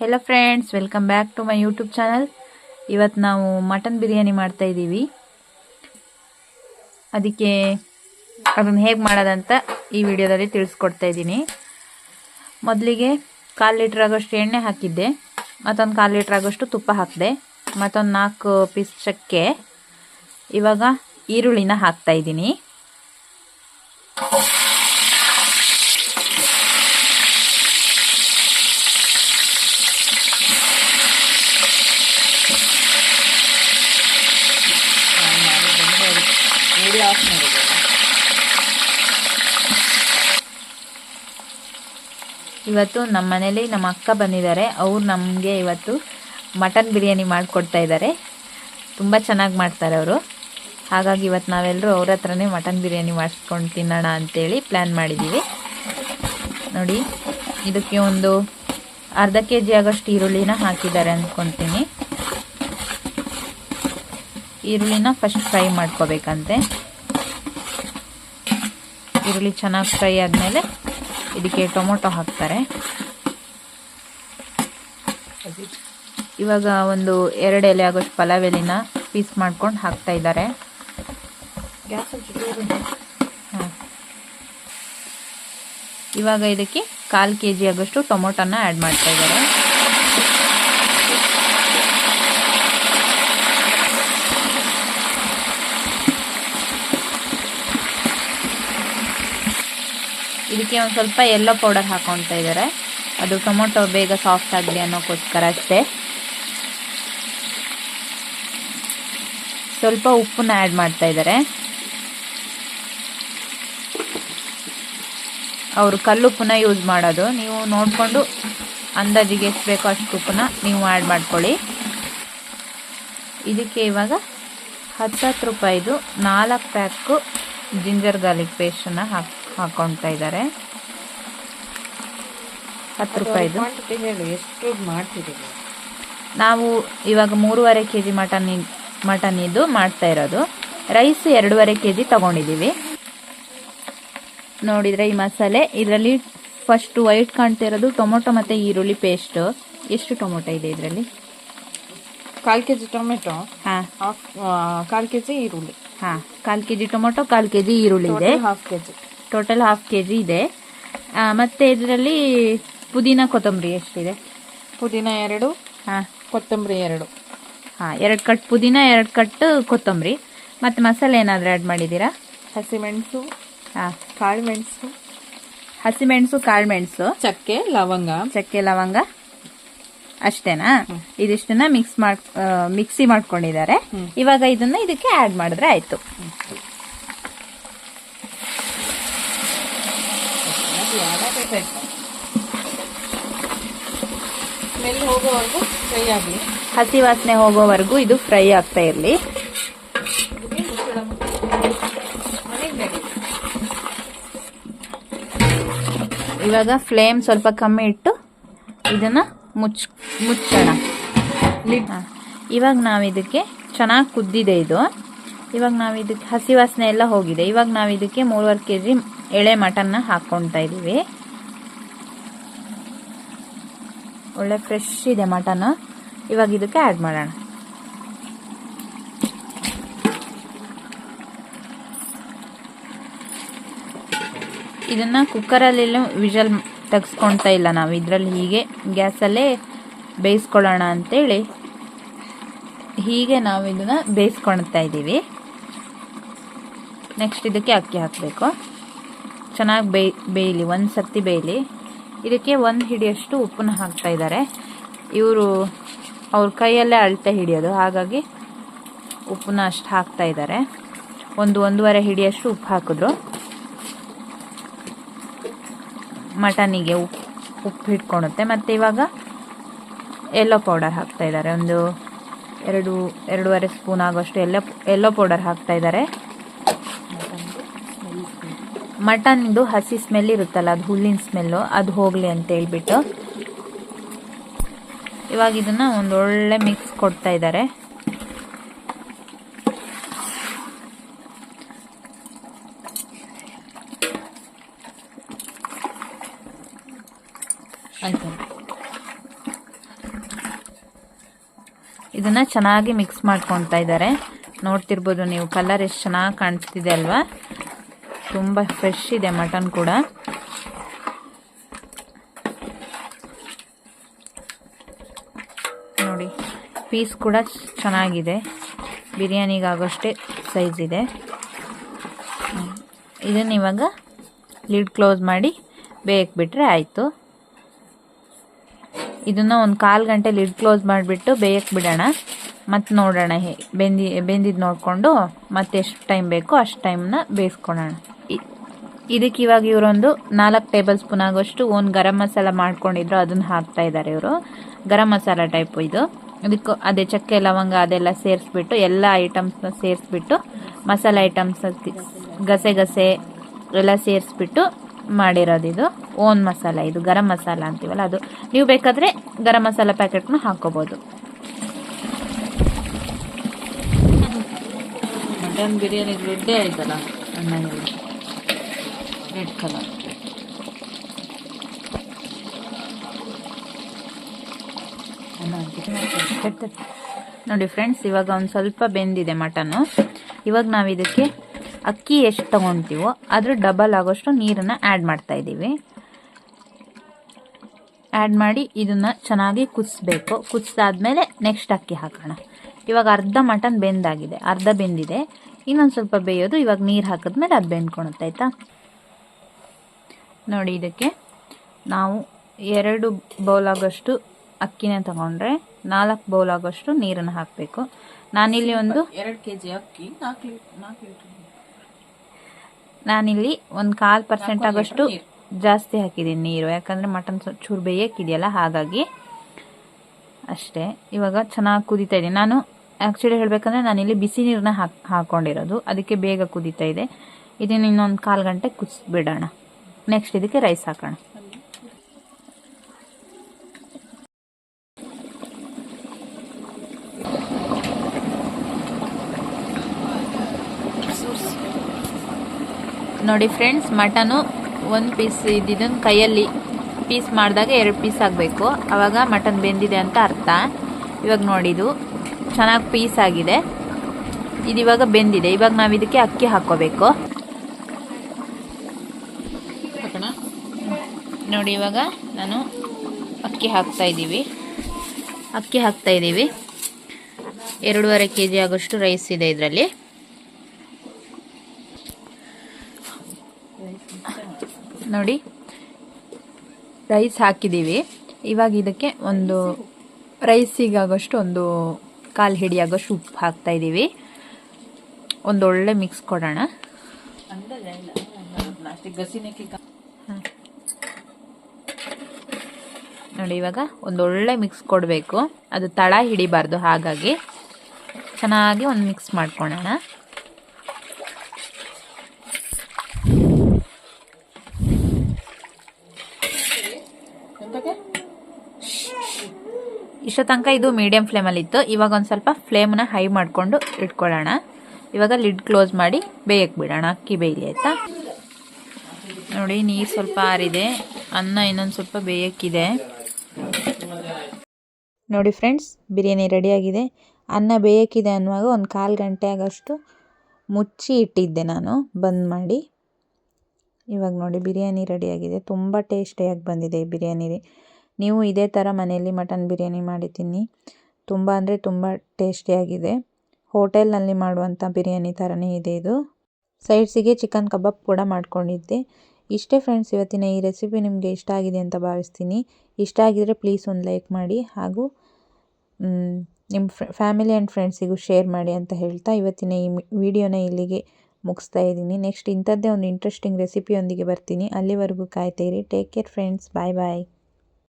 Hello friends welcome back to my YouTube channel ಇವತ್ತು ನಾವು mutton biryani ಮಾಡ್ತಾ ಇದ್ದೀವಿ. ಅದಕ್ಕೆ ಅದನ್ನು ಹೇಗೆ ಮಾಡೋದಂತ ಈ ವಿಡಿಯೋದಲ್ಲಿ ತಿಳಿಸ್ಕೊಡ್ತಾ ಇದ್ದೀನಿ. ಮೊದಲಿಗೆ ಕಾಲು ಲೀಟ್ರ್ ಆಗೋಷ್ಟು ಎಣ್ಣೆ ಹಾಕಿದ್ದೆ. ಮತ್ತೊಂದು ಕಾಲು ಲೀಟ್ರ್ ಆಗೋಷ್ಟು ತುಪ್ಪ ಹಾಕಿದೆ. ಮತ್ತೊಂದು ನಾಲ್ಕು ಪೀಸ್ ಚಕ್ಕೆ ಇವಾಗ ಈರುಳ್ಳಿನ ಹಾಕ್ತಾ ಇದ್ದೀನಿ ಇವತ್ತು ನಮ್ಮ ಮನೇಲಿ ನಮ್ಮ ಅಕ್ಕ ಬಂದಿದ್ದಾರೆ. ಅವ್ರು ನಮಗೆ ಇವತ್ತು ಮಟನ್ ಬಿರಿಯಾನಿ ಮಾಡಿಕೊಡ್ತಾ ಇದ್ದಾರೆ. ತುಂಬ ಚೆನ್ನಾಗಿ ಮಾಡ್ತಾರೆ ಅವರು. ಹಾಗಾಗಿ ಇವತ್ತು ನಾವೆಲ್ಲರೂ ಅವ್ರ ಹತ್ರನೇ ಮಟನ್ ಬಿರಿಯಾನಿ ಮಾಡಿಸ್ಕೊಂಡು ತಿನ್ನೋಣ ಅಂತೇಳಿ ಪ್ಲ್ಯಾನ್ ಮಾಡಿದ್ದೀವಿ ನೋಡಿ, ಇದಕ್ಕೆ ಒಂದು ಅರ್ಧ ಕೆ ಜಿ ಆಗೋಷ್ಟು ಈರುಳ್ಳಿನ ಹಾಕಿದ್ದಾರೆ ಅಂದ್ಕೊತೀನಿ ಈರುಳ್ಳಿನ ಫಸ್ಟ್ ಫ್ರೈ ಮಾಡ್ಕೋಬೇಕಂತೆ. ಈರುಳ್ಳಿ ಚೆನ್ನಾಗಿ ಫ್ರೈ ಆದಮೇಲೆ ಇದಕ್ಕೆ ಟೊಮೊಟೊ ಹಾಕ್ತಾರೆ. ಇವಾಗ ಒಂದು ಎರಡು ಎಲೆ ಆಗೋಷ್ಟು ಪಲಾವ್ ಎಲೆನ ಪೀಸ್ ಮಾಡ್ಕೊಂಡು ಹಾಕ್ತಾ ಇದ್ದಾರೆ. ಇವಾಗ ಇದಕ್ಕೆ ಕಾಲು ಕೆ ಜಿ ಆಗೋಷ್ಟು ಟೊಮೊಟೊನ ಆ್ಯಡ್ ಮಾಡ್ತಾ ಇದ್ದಾರೆ. ಇದಕ್ಕೆ ಒಂದು ಸ್ವಲ್ಪ ಎಲ್ಲೋ ಪೌಡರ್ ಹಾಕೊಳ್ತಾ ಇದ್ದಾರೆ ಅದು ಟೊಮೊಟೊ ಬೇಗ ಸಾಫ್ಟ್ ಆಗಲಿ ಅನ್ನೋಕ್ಕೋಸ್ಕರ ಅಷ್ಟೇ. ಸ್ವಲ್ಪ ಉಪ್ಪನ್ನ ಆ್ಯಡ್ ಮಾಡ್ತಾ ಇದ್ದಾರೆ ಅವರು ಕಲ್ಲುಪ್ಪನ್ನ ಯೂಸ್ ಮಾಡೋದು. ನೀವು ನೋಡಿಕೊಂಡು ಅಂದಾಜಿಗೆ ಎಷ್ಟು ಬೇಕೋ ಅಷ್ಟು ಉಪ್ಪನ್ನ ನೀವು ಆ್ಯಡ್ ಮಾಡ್ಕೊಳ್ಳಿ. ಇದಕ್ಕೆ ಇವಾಗ ಹತ್ತತ್ತು ರೂಪಾಯಿದು ನಾಲ್ಕು ಪ್ಯಾಕು ಜಿಂಜರ್ ಗಾರ್ಲಿಕ್ ಪೇಸ್ಟನ್ನು ಹಾಕಿ ಹಾಕೊಳ್ತಾ ಇದ್ದಾರೆ. ಹತ್ತು ರೂಪಾಯಿದು ಹೇಳಿ ಎಷ್ಟು ಮಾಡ್ತಿದ್ದೀವಿ ನಾವು ಇವಾಗ ಮೂರುವರೆ ಕೆ ಜಿ ಮಟನ್ ಮಟನ್ ಇದು ಮಾಡ್ತಾ ಇರೋದು. ರೈಸ್ ಎರಡೂವರೆ ಕೆ ಜಿ ತೊಗೊಂಡಿದ್ದೀವಿ. ನೋಡಿದರೆ ಈ ಮಸಾಲೆ ಇದರಲ್ಲಿ ಫಸ್ಟ್ ವೈಟ್ ಕಾಣ್ತಾ ಇರೋದು ಟೊಮೊಟೊ ಮತ್ತು ಈರುಳ್ಳಿ ಪೇಸ್ಟು. ಎಷ್ಟು ಟೊಮೊಟೊ ಇದೆ ಇದರಲ್ಲಿ? ಕಾಲು ಕೆ ಜಿ ಟೊಮೆಟೊ ಹಾಂ. ಕಾಲು ಕೆ ಜಿ ಈರುಳ್ಳಿ. ಹಾಂ ಕಾಲು ಕೆ ಜಿ ಟೊಮೊಟೊ ಕಾಲು ಕೆ ಜಿ ಈರುಳ್ಳಿ ಇದೆ. Half K G total half K G ಇದೆ ಮತ್ತು ಇದರಲ್ಲಿ ಪುದೀನ ಕೊತ್ತಂಬರಿ ಎಷ್ಟಿದೆ? ಪುದೀನ ಎರಡು ಹಾಂ. ಕೊತ್ತಂಬರಿ ಎರಡು. ಹಾಂ ಎರಡು ಕಟ್ ಪುದೀನ ಎರಡು ಕಟ್ಟು ಕೊತ್ತಂಬರಿ. ಮತ್ತು ಮಸಾಲೆ ಏನಾದರೂ ಆ್ಯಡ್ ಮಾಡಿದ್ದೀರಾ? ಹಸಿಮೆಣಸು ಹಾಂ. ಕಾಳುಮೆಣಸು ಹಸಿಮೆಣಸು ಕಾಳುಮೆಣಸು ಚಕ್ಕೆ ಲವಂಗ. ಚಕ್ಕೆ ಲವಂಗ. ಅಷ್ಟೇನಾ? ಇದಿಷ್ಟನ್ನ ಮಿಕ್ಸ್ ಮಾಡ್ ಮಿಕ್ಸಿ ಮಾಡ್ಕೊಂಡಿದ್ದಾರೆ. ಇವಾಗ ಇದನ್ನ ಇದಕ್ಕೆ ಆ್ಯಡ್ ಮಾಡಿದ್ರೆ ಆಯ್ತು. ಸ್ಮೆಲ್ ಹೋಗೋವರೆಗೂ ಫ್ರೈ ಆಗಲಿ. ಹಸಿ ವಾಸನೆ ಹೋಗೋವರೆಗೂ ಇದು ಫ್ರೈ ಆಗ್ತಾ ಇರಲಿ. ಇವಾಗ ಫ್ಲೇಮ್ ಸ್ವಲ್ಪ ಕಮ್ಮಿ ಇಟ್ಟು ಇದನ್ನ ಮುಚ್ ಮುಚ್ಚೋಣ. ಇವಾಗ ನಾವು ಇದಕ್ಕೆ ಚೆನ್ನಾಗಿ ಕುದ್ದಿದೆ ಇದು. ಇವಾಗ ನಾವು ಇದಕ್ಕೆ ಹಸಿ ವಾಸನೆ ಎಲ್ಲ ಹೋಗಿದೆ. ಇವಾಗ ನಾವು ಇದಕ್ಕೆ ಮೂರುವರೆ ಕೆ ಜಿ ಎಳೆ ಮಟನ್ನ ಹಾಕ್ಕೊಳ್ತಾ ಇದ್ದೀವಿ ಒಳ್ಳೆ ಫ್ರೆಶ್ ಇದೆ ಮಟನ್. ಇವಾಗ ಇದಕ್ಕೆ ಆ್ಯಡ್ ಮಾಡೋಣ. ಇದನ್ನು ಕುಕ್ಕರಲ್ಲೆಲ್ಲ ವಿಷಲ್ ತೆಗೆಸ್ಕೊಳ್ತಾ ಇಲ್ಲ ನಾವು. ಇದರಲ್ಲಿ ಹೀಗೆ ಗ್ಯಾಸಲ್ಲೇ ಬೇಯಿಸ್ಕೊಳ್ಳೋಣ ಅಂತೇಳಿ. ಹೀಗೆ ನಾವು ಇದನ್ನು ಬೇಯಿಸ್ಕೊಳ್ತಾ ಇದ್ದೀವಿ. ನೆಕ್ಸ್ಟ್ ಇದಕ್ಕೆ ಅಕ್ಕಿ ಹಾಕಬೇಕು. ಚೆನ್ನಾಗಿ ಬೇಯ್, ಬೇಯಲಿ ಒಂದು ಸರ್ತಿ ಬೇಯಲಿ. ಇದಕ್ಕೆ ಒಂದು ಹಿಡಿಯಷ್ಟು ಉಪ್ಪನ್ನ ಹಾಕ್ತಾ ಇದ್ದಾರೆ. ಇವರು ಅವ್ರ ಕೈಯಲ್ಲೇ ಅಳತೆ ಹಿಡಿಯೋದು. ಹಾಗಾಗಿ ಉಪ್ಪನ್ನ ಅಷ್ಟು ಹಾಕ್ತಾ ಇದ್ದಾರೆ. ಒಂದು ಒಂದೂವರೆ ಹಿಡಿಯಷ್ಟು ಉಪ್ಪು ಹಾಕಿದ್ರು. ಮಟನಿಗೆ ಉಪ್ಪು ಉಪ್ಪು ಹಿಡ್ಕೊಳುತ್ತೆ. ಮತ್ತು ಇವಾಗ ಎಲ್ಲೋ ಪೌಡರ್ ಹಾಕ್ತಾ ಇದ್ದಾರೆ. ಒಂದು ಎರಡು, ಎರಡೂವರೆ ಸ್ಪೂನ್ ಆಗೋಷ್ಟು ಎಲ್ಲೋ ಎಲ್ಲೋ ಪೌಡರ್ ಹಾಕ್ತಾ ಇದ್ದಾರೆ. ಮಟನ್ದು ಹಸಿ ಸ್ಮೆಲ್ ಇರುತ್ತಲ್ಲ, ಅದು ಹುಲ್ಲಿನ ಸ್ಮೆಲ್ಲು ಅದು ಹೋಗಲಿ ಅಂತ ಹೇಳ್ಬಿಟ್ಟು ಇವಾಗ ಇದನ್ನ ಒಂದು ಒಳ್ಳೆ ಮಿಕ್ಸ್ ಕೊಡ್ತಾ ಇದ್ದಾರೆ. ಇದನ್ನ ಇದನ್ನು ಚೆನ್ನಾಗಿ ಮಿಕ್ಸ್ ಮಾಡ್ಕೊತಾ ಇದ್ದಾರೆ. ನೋಡ್ತಿರ್ಬೋದು ನೀವು ಕಲರ್ ಎಷ್ಟು ಚೆನ್ನಾಗಿ ಕಾಣಿಸ್ತಿದೆ ಅಲ್ವಾ? ತುಂಬ ಫ್ರೆಶ್ ಇದೆ ಮಟನ್ ಕೂಡ. ನೋಡಿ ಪೀಸ್ ಕೂಡ ಚೆನ್ನಾಗಿದೆ. ಬಿರಿಯಾನಿಗಾಗೋಷ್ಟೇ ಸೈಜ್ ಇದೆ. ಇದನ್ನು ಇವಾಗ ಲಿಡ್ ಕ್ಲೋಸ್ ಮಾಡಿ ಬೇಯಕ್ಕೆ ಬಿಟ್ಟರೆ ಆಯಿತು. ಇದನ್ನು ಒಂದು ಕಾಲು ಗಂಟೆ ಲಿಡ್ ಕ್ಲೋಸ್ ಮಾಡಿಬಿಟ್ಟು ಬೇಯಕ್ಕೆ ಬಿಡೋಣ. ಮತ್ತು ನೋಡೋಣ ಹೇ, ಬೆಂದಿ ಬೆಂದಿದ್ದು ನೋಡಿಕೊಂಡು ಮತ್ತೆ ಎಷ್ಟು ಟೈಮ್ ಬೇಕೋ ಅಷ್ಟು ಟೈಮ್ನ ಬೇಯಿಸ್ಕೊಳ್ಳೋಣ ಇದಕ್ಕೆ ಇವಾಗ ಇವರೊಂದು ನಾಲ್ಕು ಟೇಬಲ್ ಸ್ಪೂನ್ ಆಗೋಷ್ಟು ಓನ್ ಗರಂ ಮಸಾಲ ಮಾಡ್ಕೊಂಡಿದ್ರು, ಅದನ್ನು ಹಾಕ್ತಾ ಇದ್ದಾರೆ ಇವರು. ಗರಂ ಮಸಾಲ ಟೈಪು ಇದು. ಇದಕ್ಕೂ ಅದೇ ಚಕ್ಕೆ, ಲವಂಗ, ಅದೆಲ್ಲ ಸೇರಿಸ್ಬಿಟ್ಟು, ಎಲ್ಲ ಐಟಮ್ಸ್ನ ಸೇರಿಸ್ಬಿಟ್ಟು, ಮಸಾಲೆ ಐಟಮ್ಸ್ ಗಸೆ ಗಸೆ ಎಲ್ಲ ಸೇರಿಸ್ಬಿಟ್ಟು ಮಾಡಿರೋದು ಇದು. ಓನ್ ಮಸಾಲ ಇದು, ಗರಂ ಮಸಾಲ ಅಂತೀವಲ್ಲ ಅದು. ನೀವು ಬೇಕಾದರೆ ಗರಂ ಮಸಾಲ ಪ್ಯಾಕೆಟ್ನ ಹಾಕೋಬೋದು. ಮಟನ್ ಬಿರಿಯಾನಿ ರೆಡ್ಡೇ ಆಯ್ತಲ್ಲ ಅಣ್ಣನಲ್ಲಿ ರೆಡ್ ಕಲರ್ ನೋಡಿ ಫ್ರೆಂಡ್ಸ್ ಇವಾಗ ಒಂದು ಸ್ವಲ್ಪ ಬೆಂದಿದೆ ಮಟನು ಇವಾಗ ನಾವು ಇದಕ್ಕೆ ಅಕ್ಕಿ ಎಷ್ಟು ತಗೊತೀವೋ, ಅದ್ರ ಡಬಲ್ ಆಗೋಷ್ಟು ನೀರನ್ನು ಆ್ಯಡ್ ಮಾಡ್ತಾ ಇದ್ದೀವಿ. ಆ್ಯಡ್ ಮಾಡಿ ಇದನ್ನು ಚೆನ್ನಾಗಿ ಕುದಿಸ್ಬೇಕು. ಕುದಿಸಾದ್ಮೇಲೆ ನೆಕ್ಸ್ಟ್ ಅಕ್ಕಿ ಹಾಕೋಣ. ಇವಾಗ ಅರ್ಧ ಮಟನ್ ಬೆಂದಾಗಿದೆ. ಅರ್ಧ ಬೆಂದಿದೆ. ಇನ್ನೊಂದು ಸ್ವಲ್ಪ ಬೇಯೋದು ಇವಾಗ ನೀರು ಹಾಕಿದ್ಮೇಲೆ ಅದು ಬೆಂದ್ಕೊಳುತ್ತೆ ಆಯಿತಾ? ನೋಡಿ ಇದಕ್ಕೆ ನಾವು ಎರಡು ಬೌಲ್ ಆಗೋಷ್ಟು ಅಕ್ಕಿನ ತಗೊಂಡ್ರೆ ನಾಲ್ಕು ಬೌಲ್ ಆಗೋಷ್ಟು ನೀರನ್ನು ಹಾಕಬೇಕು. ನಾನಿಲ್ಲಿ ಒಂದು ಎರಡು ಕೆ ಜಿ ಅಕ್ಕಿ ನಾನಿಲ್ಲಿ ಒಂದು ಕಾಲು ಪರ್ಸೆಂಟ್ ಆಗೋಷ್ಟು ಜಾಸ್ತಿ ಹಾಕಿದ್ದೀನಿ ನೀರು ಯಾಕಂದರೆ ಮಟನ್ ಚೂರು ಬೇಯಕ್ಕಿದೆಯಲ್ಲ ಹಾಗಾಗಿ ಅಷ್ಟೇ. ಇವಾಗ ಚೆನ್ನಾಗಿ ಕುದಿತಾ ಇದ್ದೀನಿ. ನಾನು ಆ್ಯಕ್ಚುಲಿ ಹೇಳಬೇಕಂದ್ರೆ ನಾನಿಲ್ಲಿ ಬಿಸಿ ನೀರನ್ನ ಹಾಕ್ ಹಾಕ್ಕೊಂಡಿರೋದು ಅದಕ್ಕೆ ಬೇಗ ಕುದೀತಾ ಇದೆ. ಇದನ್ನು ಇನ್ನೊಂದು ಕಾಲು ಗಂಟೆ ಕುದಿಸ್ಬಿಡೋಣ. ನೆಕ್ಸ್ಟ್ ಇದಕ್ಕೆ ರೈಸ್ ಹಾಕೋಣ. ನೋಡಿ ಫ್ರೆಂಡ್ಸ್ ಮಟನು ಒಂದು ಪೀಸ್ ಇದ್ದಿದ್ದನ್ನು ಕೈಯಲ್ಲಿ ಪೀಸ್ ಮಾಡಿದಾಗ ಎರಡು ಪೀಸ್ ಆಗಬೇಕು. ಆವಾಗ ಮಟನ್ ಬೆಂದಿದೆ ಅಂತ ಅರ್ಥ. ಇವಾಗ ನೋಡಿ ಇದು ಚೆನ್ನಾಗಿ ಪೀಸ್ ಆಗಿದೆ. ಇದು ಇವಾಗ ಬೆಂದಿದೆ. ಇವಾಗ ನಾವು ಇದಕ್ಕೆ ಅಕ್ಕಿ ಹಾಕ್ಕೋಬೇಕು. ನೋಡಿ, ಇವಾಗ ನಾನು ಅಕ್ಕಿ ಹಾಕ್ತಾ ಇದ್ದೀವಿ ಅಕ್ಕಿ ಹಾಕ್ತಾ ಇದ್ದೀವಿ ಎರಡೂವರೆ ಕೆ ಜಿ ಆಗೋಷ್ಟು ರೈಸ್ ಇದೆ ಇದರಲ್ಲಿ. ನೋಡಿ, ರೈಸ್ ಹಾಕಿದ್ದೀವಿ ಇವಾಗ ಇದಕ್ಕೆ ಒಂದು, ರೈಸಿಗಾಗೋಷ್ಟು ಒಂದು ಕಾಲು ಹಿಡಿಯಾಗೋಷ್ಟು ಉಪ್ಪು ಹಾಕ್ತಾ ಇದ್ದೀವಿ ಒಂದು ಒಳ್ಳೆ ಮಿಕ್ಸ್ ಕೊಡೋಣ ನೋಡಿ ಇವಾಗ ಒಂದೊಳ್ಳೆ ಮಿಕ್ಸ್ ಕೊಡಬೇಕು. ಅದು ತಳ ಹಿಡಿಬಾರ್ದು ಹಾಗಾಗಿ. ಚೆನ್ನಾಗಿ ಒಂದು ಮಿಕ್ಸ್ ಮಾಡ್ಕೊಳ್ಳೋಣ ಇಷ್ಟೋ ತನಕ ಇದು ಮೀಡಿಯಮ್ ಫ್ಲೇಮಲ್ಲಿತ್ತು ಇವಾಗ ಒಂದು ಸ್ವಲ್ಪ ಫ್ಲೇಮನ್ನ ಹೈ ಮಾಡಿಕೊಂಡು ಇಟ್ಕೊಳ್ಳೋಣ. ಇವಾಗ ಲಿಡ್ ಕ್ಲೋಸ್ ಮಾಡಿ ಬೇಯಕ್ಕೆ ಬಿಡೋಣ. ಅಕ್ಕಿ ಬೇಯಲಿ ಆಯಿತಾ? ನೋಡಿ, ನೀರು ಸ್ವಲ್ಪ ಆರಿದೆ. ಅನ್ನ ಇನ್ನೊಂದು ಸ್ವಲ್ಪ ಬೇಯಕ್ಕಿದೆ. ನೋಡಿ ಫ್ರೆಂಡ್ಸ್ ಬಿರಿಯಾನಿ ರೆಡಿಯಾಗಿದೆ ಅನ್ನ ಬೇಯಕ್ಕಿದೆ ಅನ್ನುವಾಗ ಒಂದು ಕಾಲು ಗಂಟೆ ಆಗೋಷ್ಟು ಮುಚ್ಚಿ ಇಟ್ಟಿದ್ದೆ ನಾನು. ಬಂದ್ ಮಾಡಿ. ಇವಾಗ ನೋಡಿ, ಬಿರಿಯಾನಿ ರೆಡಿಯಾಗಿದೆ ತುಂಬ ಟೇಸ್ಟಿಯಾಗಿ ಬಂದಿದೆ ಈ ಬಿರಿಯಾನಿ. ನೀವು ಇದೇ ಥರ ಮನೆಯಲ್ಲಿ ಮಟನ್ ಬಿರಿಯಾನಿ ಮಾಡಿ ತಿನ್ನಿ ತುಂಬ ಅಂದರೆ ತುಂಬ ಟೇಸ್ಟಿಯಾಗಿದೆ. ಹೋಟೆಲ್ನಲ್ಲಿ ಮಾಡುವಂಥ ಬಿರಿಯಾನಿ ಥರನೇ ಇದೆ ಇದು. ಸೈಡ್ಸಿಗೆ ಚಿಕನ್ ಕಬಾಬ್ ಕೂಡ ಮಾಡ್ಕೊಂಡಿದ್ದೆ. ಇಷ್ಟೇ ಫ್ರೆಂಡ್ಸ್ ಇವತ್ತಿನ ಈ ರೆಸಿಪಿ ನಿಮಗೆ ಇಷ್ಟ ಆಗಿದೆ ಅಂತ ಭಾವಿಸ್ತೀನಿ. ಇಷ್ಟ ಆಗಿದರೆ ಪ್ಲೀಸ್ ಒಂದು ಲೈಕ್ ಮಾಡಿ ಹಾಗೂ ನಿಮ್ಮ ಫ್ಯಾಮಿಲಿ ಆ್ಯಂಡ್ ಫ್ರೆಂಡ್ಸಿಗೂ ಶೇರ್ ಮಾಡಿ ಅಂತ ಹೇಳ್ತಾ ಇವತ್ತಿನ ಈ ವಿಡಿಯೋನ ಇಲ್ಲಿಗೆ ಮುಗಿಸ್ತಾ ಇದ್ದೀನಿ. ನೆಕ್ಸ್ಟ್ ಇಂಥದ್ದೇ ಒಂದು ಇಂಟ್ರೆಸ್ಟಿಂಗ್ ರೆಸಿಪಿಯೊಂದಿಗೆ ಬರ್ತೀನಿ. ಅಲ್ಲಿವರೆಗೂ ಕಾಯ್ತೀರಿ take care friends bye bye